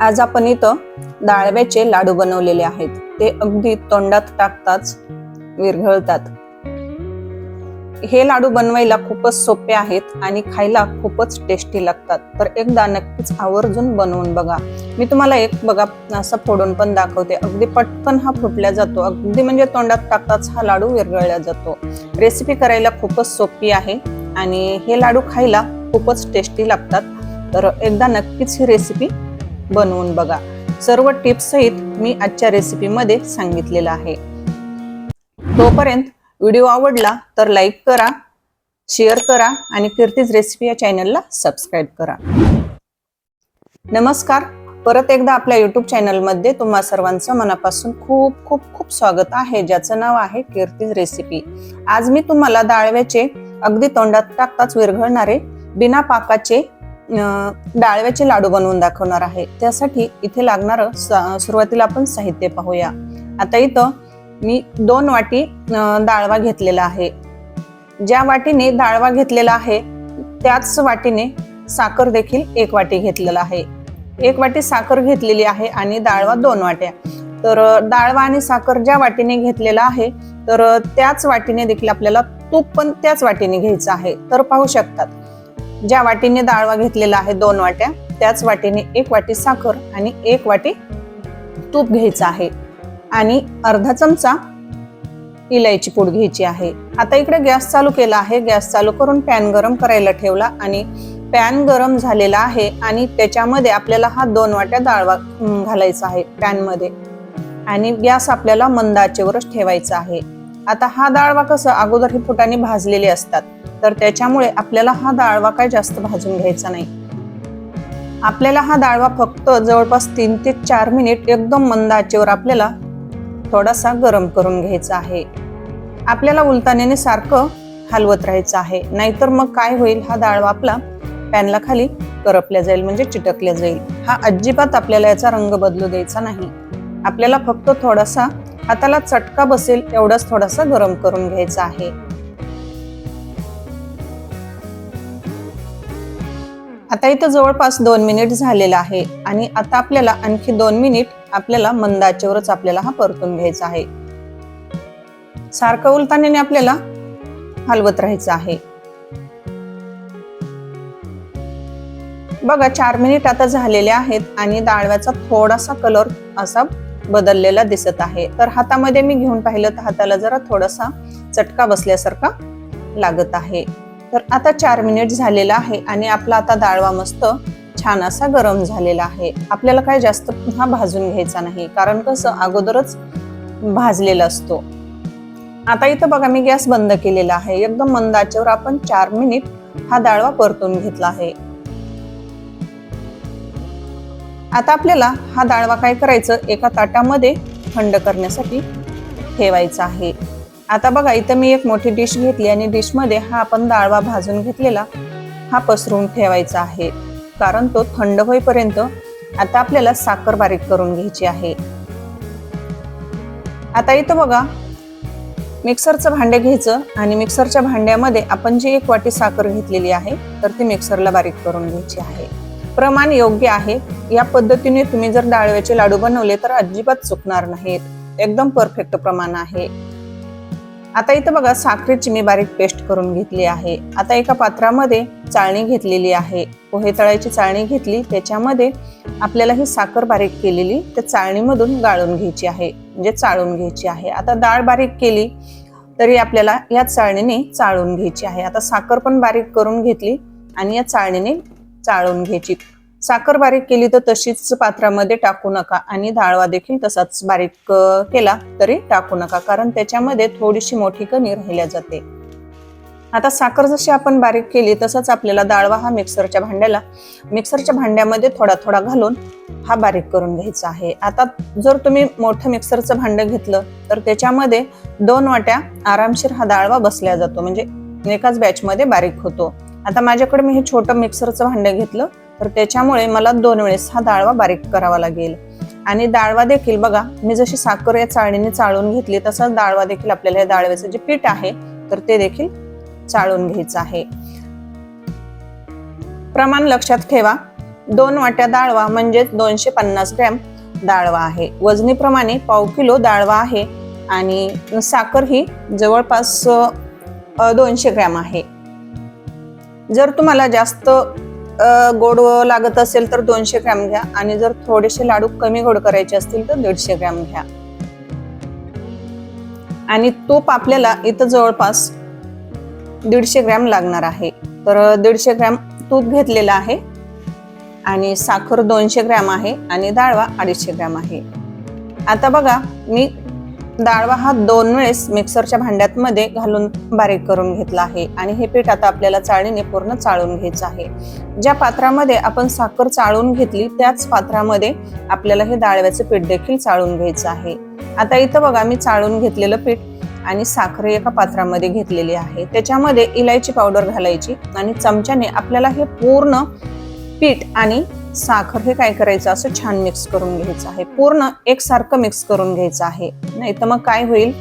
आज आपण इथं डाळव्याचे लाडू बनवलेले आहेत. ते अगदी तोंडात टाकताच विरघळतात. हे लाडू बनवायला खूपच सोपे आहेत आणि खायला खूपच टेस्टी लागतात. तर एकदा नक्कीच आवर्जून बनवून बघा. मी तुम्हाला एक बघा असं फोडून पण दाखवते. अगदी पटकन हा फुटल्या जातो. अगदी म्हणजे तोंडात टाकताच हा लाडू विरघळला जातो. रेसिपी करायला खूपच सोपी आहे आणि हे लाडू खायला खूपच टेस्टी लागतात. तर एकदा नक्कीच ही रेसिपी बनवून बघा. सर्व टिप्स सहित मी आजच्या रेसिपीमध्ये सांगितलेलं आहे. तोपर्यंत व्हिडिओ आवडला तर लाईक करा शेअर करा आणि कीर्तीज रेसिपी या चॅनलला सबस्क्राईब करा. नमस्कार. परत एकदा आपल्या युट्यूब चॅनलमध्ये तुम्हा सर्वांचं मनापासून खूप खूप खूप स्वागत आहे. ज्याचं नाव आहे कीर्तीज रेसिपी. आज मी तुम्हाला डाळव्याचे अगदी तोंडात टाकताच विरघळणारे बिना पाकाचे डाळव्याचे लाडू बनवून दाखवणार आहे. त्यासाठी इथे लागणारं सुरुवातीला आपण साहित्य पाहूया. आता इथं मी दोन वाटी डाळवा घेतलेला आहे. ज्या वाटीने डाळवा घेतलेला आहे त्याच वाटीने साखर देखील एक वाटी घेतलेला आहे. एक वाटी साखर घेतलेली आहे आणि डाळवा दोन वाट्या. तर डाळवा आणि साखर ज्या वाटीने घेतलेला आहे तर त्याच वाटीने देखील आपल्याला तूप पण त्याच वाटीने घ्यायचं आहे. तर पाहू शकतात. ज्या वाटीने डाळवा घेतलेला आहे दोन वाट्या त्याच वाटीने एक वाटी साखर आणि एक वाटी तूप घ्यायचं आहे. आणि अर्धा चमचा इलायची पूड घ्यायची आहे. आता इकडे गॅस चालू केला आहे. गॅस चालू करून पॅन गरम करायला ठेवला आणि पॅन गरम झालेला आहे आणि त्याच्यामध्ये आपल्याला हा दोन वाट्या डाळवा घालायचा आहे पॅनमध्ये. आणि गॅस आपल्याला मंद आचेवरच ठेवायचा आहे. आता हा डाळवा कसं अगोदर ही फुटाने भाजलेले असतात. तर त्याच्यामुळे आपल्याला हा दाळवा काय जास्त भाजून घ्यायचा नाही. आपल्याला हा डाळवा फक्त जवळपास तीन ते चार मिनिट एकदम मंद आचेवर आपल्याला थोडासा गरम करून घ्यायचा आहे. आपल्याला उलतानेने सारखं हलवत राहायचं आहे. नाहीतर मग काय होईल? हा डाळवा आपला पॅनला खाली करपल्या जाईल म्हणजे चिटकल्या जाईल. हा अजिबात आपल्याला याचा रंग बदलू द्यायचा नाही. आपल्याला फक्त थोडासा हाताला चटका बसेल एवढाच थोडासा गरम करून घ्यायचा आहे. आता इथं जवळपास दोन मिनिट झालेला आहे आणि आता आपल्याला आणखी दोन मिनिट आपल्याला मंदाच्यावरच आपल्याला हा परतून घ्यायचा आहे. सारखं उलताने आपल्याला हलवत राहायचं आहे. बघा चार मिनिट आता झालेले आहेत आणि डाळव्याचा थोडासा कलर असा बदललेला दिसत आहे. तर हातामध्ये मी घेऊन पाहिलं तर हाताला जरा थोडासा चटका बसल्यासारखा लागत आहे. तर आता चार मिनिट झालेला आहे आणि आपला आता डाळवा मस्त छान असा गरम झालेला आहे. आपल्याला काय जास्त पुन्हा भाजून घ्यायचा नाही कारण कसं अगोदरच भाजलेला असतो. आता इथं बघा मी गॅस बंद केलेला आहे. एकदम मंद आचेवर आपण चार मिनिट हा डाळवा परतून घेतला आहे. आता आपल्याला हा डाळवा काय करायचं? एका ताटामध्ये थंड करण्यासाठी ठेवायचा आहे. आता बघा इथं मी एक मोठी डिश घेतली आणि डिशमध्ये हा आपण डाळवा भाजून घेतलेला हा पसरून ठेवायचा आहे. कारण तो थंड होईपर्यंत आता आपल्याला साखर बारीक करून घ्यायची आहे. आता इथं बघा मिक्सरचं भांडे घ्यायचं आणि मिक्सरच्या भांड्यामध्ये आपण जी एक वाटी साखर घेतलेली आहे तर ती मिक्सरला बारीक करून घ्यायची आहे. प्रमाण योग्य आहे. या पद्धतीने तुम्ही जर डाळव्याचे लाडू बनवले तर अजिबात चुकणार नाहीत. एकदम परफेक्ट प्रमाण आहे. आता इथं बघा साखरेची मी बारीक पेस्ट करून घेतली आहे. आता एका पात्रामध्ये चाळणी घेतलेली आहे. पोहे तळायची चाळणी घेतली त्याच्यामध्ये आपल्याला ही साखर बारीक केलेली त्या चाळणीमधून गाळून घ्यायची आहे. म्हणजे चाळून घ्यायची आहे. आता डाळ बारीक केली तरी आपल्याला या चाळणीने चाळून घ्यायची आहे. आता साखर पण बारीक करून घेतली आणि या चाळणीने चाळून घ्यायची. साखर बारीक केली तर तशीच पात्रामध्ये टाकू नका. आणि डाळवा देखील तसाच बारीक केला तरी टाकू नका कारण त्याच्यामध्ये थोडीशी मोठी कणी राहिल्या जाते. आता साखर जशी आपण बारीक केली तसंच आपल्याला डाळवा हा मिक्सरच्या भांड्याला मिक्सरच्या भांड्यामध्ये थोडा थोडा घालून हा बारीक करून घ्यायचा आहे. आता जर तुम्ही मोठं मिक्सरचं भांडं घेतलं तर त्याच्यामध्ये दोन वाट्या आरामशीर हा डाळवा बसल्या जातो. म्हणजे एकाच बॅचमध्ये बारीक होतो. आता माझ्याकडे मी हे छोटं मिक्सरचं भांडं घेतलं तर त्याच्यामुळे मला दोन वेळेस हा डाळवा बारीक करावा लागेल. आणि डाळवा देखील बघा मी जशी साखर या चाळणीने चाळून घेतली तसंच डाळवा देखील आपल्याला या डाळव्याचं जे पीठ आहे तर ते देखील चाळून घ्यायचं आहे. प्रमाण लक्षात ठेवा दोन वाट्या डाळवा म्हणजेच दोनशे पन्नास ग्रॅम डाळवा आहे. वजनीप्रमाणे पाव किलो डाळवा आहे आणि साखर ही जवळपास दोनशे ग्रॅम आहे. जर तुम्हाला जास्त गोड लागत असेल तर दोनशे ग्रॅम घ्या. आणि जर थोडेसे लाडू कमी गोड करायचे असतील तर दीडशे ग्रॅम घ्या. आणि तूप आपल्याला इथं जवळपास दीडशे ग्रॅम लागणार आहे. तर दीडशे ग्रॅम तूप घेतलेलं आहे. आणि साखर दोनशे ग्रॅम आहे. आणि डाळवा अडीचशे ग्रॅम आहे. आता बघा मी डाळवा हा दोन वेळेस मिक्सरच्या भांड्यात मध्ये घालून बारीक करून घेतला आहे. आणि हे पीठ आता आपल्याला चाळणीने पूर्ण चाळून घ्यायचं आहे. ज्या पात्रामध्ये आपण साखर चाळून घेतली त्याच पात्रामध्ये आपल्याला हे डाळव्याचं पीठ देखील चाळून घ्यायचं आहे. आता इथं बघा मी चाळून घेतलेलं पीठ आणि साखर एका पात्रामध्ये घेतलेली आहे. त्याच्यामध्ये इलायची पावडर घालायची आणि चमच्याने आपल्याला हे पूर्ण पीठ आणि साखर हे काय करायचं? असं छान मिक्स करून घ्यायचं आहे. पूर्ण एकसारखं मिक्स करून घ्यायचं आहे. नाही तर मग काय होईल?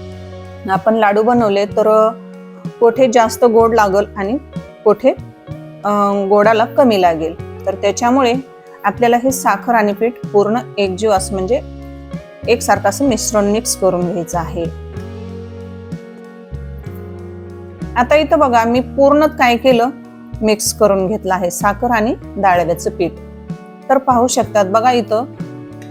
आपण लाडू बनवले तर कोठे जास्त गोड लागल आणि कोठे गोडाला कमी लागेल. तर त्याच्यामुळे आपल्याला हे साखर आणि पीठ पूर्ण एकजीव असं म्हणजे एकसारखं असं मिश्रण मिक्स करून घ्यायचं आहे. आता इथं बघा मी पूर्ण काय केलं? मिक्स करून घेतलं आहे. साखर आणि डाळव्याचं पीठ. तर पाहू शकतात. बघा इथं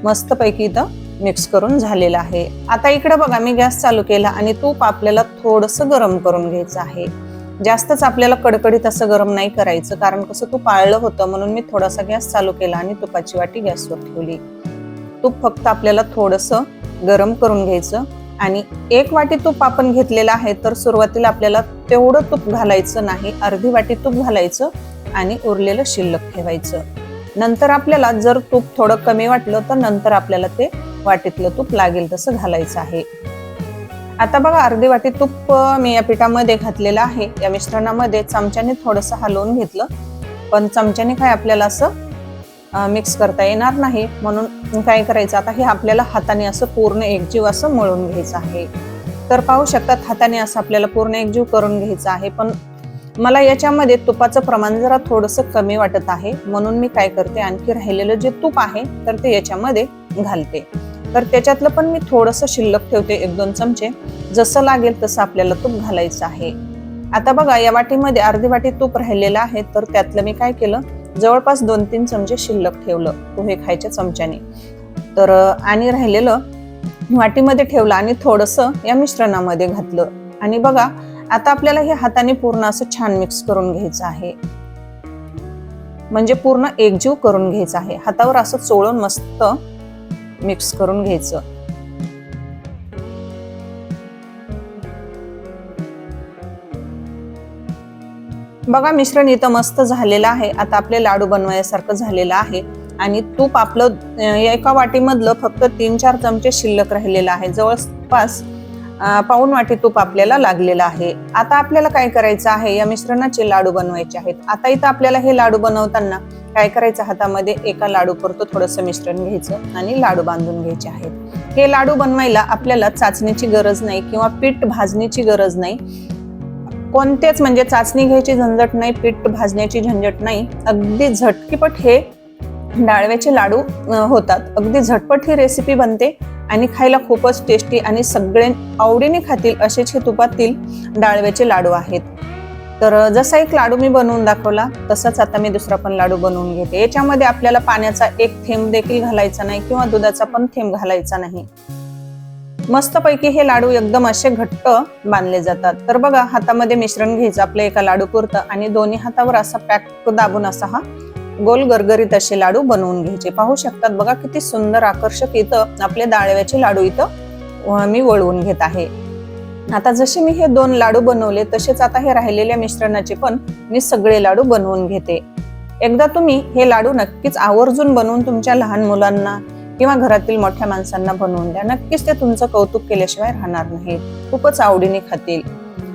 मस्तपैकी इथं मिक्स करून झालेलं आहे. आता इकडे बघा मी गॅस चालू केला आणि तूप आपल्याला थोडंसं गरम करून घ्यायचं आहे. जास्तच आपल्याला कडकडीत असं गरम नाही करायचं कारण कसं तूप आळलं होतं म्हणून मी थोडासा गॅस चालू केला आणि तुपाची वाटी गॅसवर ठेवली. तूप फक्त आपल्याला थोडंसं गरम करून घ्यायचं आणि एक वाटी तूप आपण घेतलेलं आहे तर सुरुवातीला आपल्याला तेवढं तूप घालायचं नाही अर्धी वाटी तूप घालायचं आणि उरलेलं शिल्लक ठेवायचं. नंतर आपल्याला जर तूप थोडं कमी वाटलं तर नंतर आपल्याला ते वाटीतलं तूप लागेल तसं घालायचं आहे. आता बघा अर्धी वाटी तूप मी या पिठामध्ये घातलेलं आहे. या मिश्रणामध्ये चमच्याने थोडंसं हलवून घेतलं. पण चमच्याने काय आपल्याला असं मिक्स करता येणार नाही. म्हणून काय करायचं आता हे आपल्याला हाताने असं पूर्ण एकजीव असं मळून घ्यायचं आहे. तर पाहू शकतात हाताने असं आपल्याला पूर्ण एकजीव करून घ्यायचं आहे. पण मला याच्यामध्ये तुपाचं प्रमाण जरा थोडंसं कमी वाटत आहे. म्हणून मी काय करते आणखी राहिलेलं जे तूप आहे तर ते याच्यामध्ये घालते. तर त्याच्यातलं पण मी थोडंसं शिल्लक ठेवते एक दोन चमचे. जसं लागेल तसं आपल्याला तूप घालायचं आहे. आता बघा या वाटीमध्ये अर्धी वाटी तूप राहिलेलं आहे तर त्यातलं मी काय केलं जवळपास दोन तीन चमचे शिल्लक ठेवलं पोहे खायच्या चमच्याने. तर आणि राहिलेलं वाटीमध्ये ठेवलं आणि थोडंसं या मिश्रणामध्ये घातलं. आणि बघा आता आपल्याला हे हाताने पूर्ण असं छान मिक्स करून घ्यायचं आहे. म्हणजे पूर्ण एकजीव करून घ्यायचं आहे. हातावर असं चोळून मस्त मिक्स करून घ्यायचं. बघा मिश्रण इथं मस्त झालेलं आहे. आता आपले लाडू बनवायसारखं झालेलं आहे. आणि तूप आपलं एका वाटीमधलं फक्त तीन चार चमचे शिल्लक राहिलेलं आहे. जवळपास पाऊन पाऊण वाटी तूप आपल्याला लागलेलं आहे. आता आपल्याला काय करायचं आहे? या मिश्रणाचे लाडू बनवायचे आहेत. आता इथं आपल्याला हे लाडू बनवताना काय करायचं? हातामध्ये एका लाडू पुरतं थोडंसं मिश्रण घ्यायचं आणि लाडू बांधून घ्यायचे आहेत. हे लाडू बनवायला आपल्याला चाचणीची गरज नाही किंवा पीठ भाजण्याची गरज नाही. कोणतेच म्हणजे चाचणी घ्यायची झंझट नाही पीठ भाजण्याची झंझट नाही. अगदी झटकीपट हे डाळव्याचे लाडू होतात. अगदी झटपट ही रेसिपी बनते. आणि खायला खूपच टेस्टी आणि सगळे आवडीने खातील असेच हे तुपातील डाळव्याचे लाडू आहेत. तर जसा एक लाडू मी बनवून दाखवला तसाच आता मी दुसरा पण लाडू बनवून घेते. याच्यामध्ये आपल्याला पाण्याचा एक थेंब देखील घालायचा नाही किंवा दुधाचा पण थेंब घालायचा नाही. मस्तपैकी हे लाडू एकदम असे घट्ट बांधले जातात. तर बघा हातामध्ये मिश्रण घ्यायचं आपलं एका लाडू पुरतं आणि दोन्ही हातावर असा पॅक दाबून असा हा गोल गरगरीत असे लाडू बनवून घ्यायचे. पाहू शकतात बघा किती सुंदर आकर्षक इथं आपले डाळव्याचे लाडू इथं मी वळवून घेत आहे. आता जसे मी हे दोन लाडू बनवले तसेच आता हे राहिलेल्या मिश्रणाचे पण मी सगळे लाडू बनवून घेते. एकदा तुम्ही हे लाडू नक्कीच आवर्जून बनवून तुमच्या लहान मुलांना किंवा घरातील मोठ्या माणसांना बनवून द्या. नक्कीच ते तुमचं कौतुक केल्याशिवाय राहणार नाही. खूपच आवडीने खातील.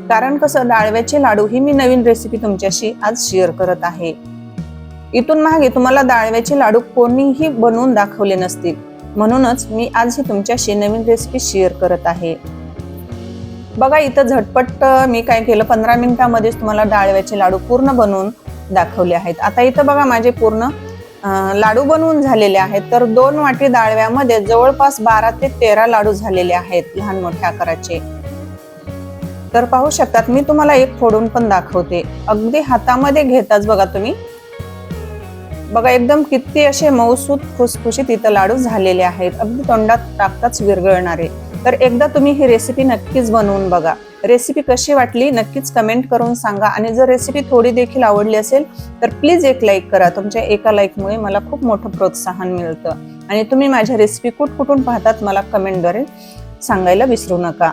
कारण कसं डाळव्याचे लाडू ही मी नवीन रेसिपी तुमच्याशी आज शेअर करत आहे. इथून मागे तुम्हाला डाळव्याचे लाडू कोणीही बनवून दाखवले नसतील. म्हणूनच मी आज ही तुमच्याशी नवीन रेसिपी शेअर करत आहे. बघा इथं झटपट मी काय केलं पंधरा मिनिटामध्येच तुम्हाला डाळव्याचे लाडू पूर्ण बनवून दाखवले आहेत. आता इथं बघा माझे पूर्ण लाडू बनवून झालेले आहेत. तर दोन वाटी डाळव्यामध्ये जवळपास बारा ते तेरा लाडू झालेले आहेत लहान मोठ्या आकाराचे. तर पाहू शकतात मी तुम्हाला एक फोडून पण दाखवते. अगदी हातामध्ये घेताच बघा तुम्ही. बघा एकदम किती असे मऊसूत खुसखुशीत इथं लाडू झालेले आहेत. अगदी तोंडात टाकताच विरघळणारे. तर एकदा तुम्ही ही रेसिपी नक्कीच बनवून बघा. रेसिपी कशी वाटली नक्कीच कमेंट करून सांगा. आणि जर रेसिपी थोडी देखील आवडली असेल तर प्लीज एक लाईक करा. तुमच्या एका लाईकमुळे मला खूप मोठं प्रोत्साहन मिळतं. आणि तुम्ही माझ्या रेसिपी कुठकुठून पाहतात मला कमेंटद्वारे सांगायला विसरू नका.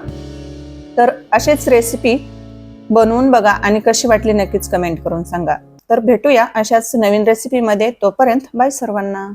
तर असेच रेसिपी बनवून बघा. आणि कशी वाटली नक्कीच कमेंट करून सांगा. तर भेटूया अशाच नवीन रेसिपीमध्ये तोपर्यंत बाय सर्वांना.